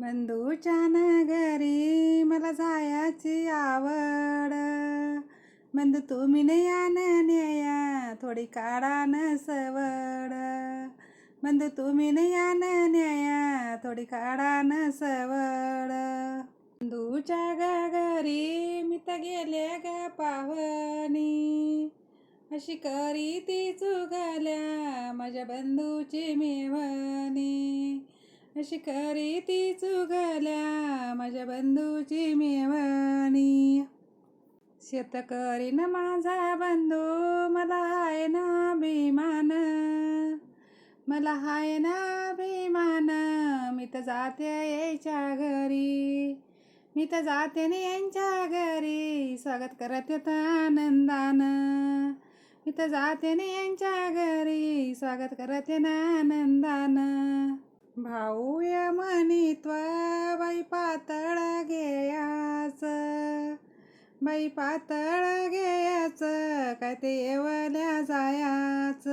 बंधूच्या नगरी मला जायची आवड. बंधू तुम्ही न या न्याया थोडी काढा न सवड. बंधू तुम्ही न या न्याया थोडी काढा न सवड. बंधूच्या गगरी मी तर गेले ग पावनी. अशी करी ती चुगल्या माझ्या बंधूची मेवणी. अशी करी ती चुगल्या माझ्या बंधूची मेवणी. शेतकरी न माझा बंधू मला हाय ना अभिमान. मला हाय ना अभिमान मी तर जाते यायच्या घरी. मी तर जाते ना यांच्या घरी स्वागत करत येत आनंदानं. मी तर जाते ना यांच्या घरी स्वागत करते ना आनंदा जाऊया म्हणित्वा बाई पातळ गेयाच. बाई पातळ गेयाच काय ते येवल्या जायाच.